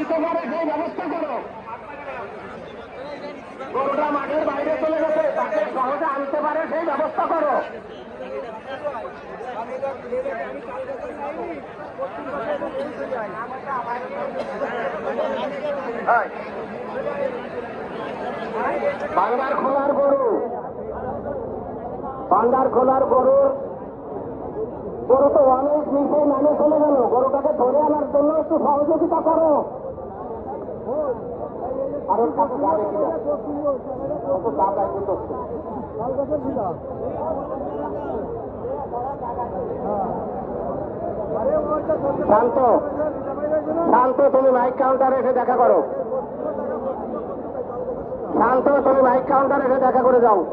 আনতে পারে সেই ব্যবস্থা করো। গরুটা মাঠের বাইরে চলে গেছে, তাকে সহজে আনতে পারে, সেই ব্যবস্থা করো। বাংলার খোলার গরু। বাংলার খোলার গরু। গরু তো অনেক নিচে নামে চলে গেল। গরুটাকে ধরে আনার জন্য একটু সহযোগিতা করো। আরও কাছে যাবে তো? শান্ত। শান্ত, তুমি মাইক কাউন্টারে এসে দেখা করো। শান্ত, তুমি মাইক কাউন্টারে এসে দেখা করে যাও।